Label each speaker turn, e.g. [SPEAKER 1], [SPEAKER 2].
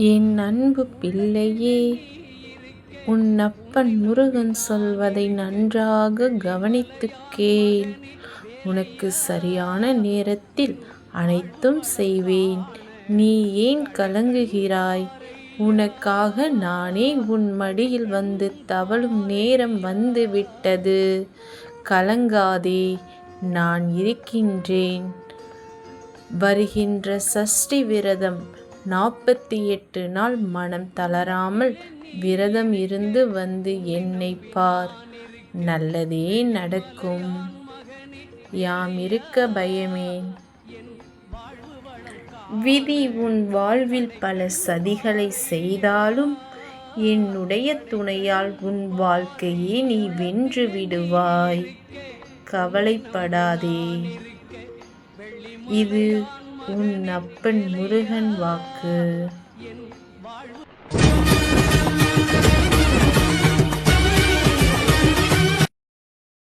[SPEAKER 1] என் அன்பு பிள்ளையே உன் அப்பன் முருகன் சொல்வதை நன்றாக கவனித்து கேள். உனக்கு சரியான நேரத்தில் அனைத்தும் செய்வேன். நீ ஏன் கலங்குகிறாய்? உனக்காக நானே உன் மடியில் வந்து தவழும் நேரம் வந்து விட்டது கலங்காதே நான் இருக்கின்றேன். வருகின்ற சஷ்டி விரதம் நாற்பத்தி எட்டு நாள் மனம் தளராமல் விரதம் இருந்து வந்து என்னை பார். நல்லதே நடக்கும். யாம் இருக்க பயமேன் விதி உன் வாழ்வில் பல சதிகளை செய்தாலும் என்னுடைய துணையால் உன் வாழ்க்கையே நீ வென்று விடுவாய். கவலைப்படாதே. இது உன் அப்பன் முருகன் வாக்கு.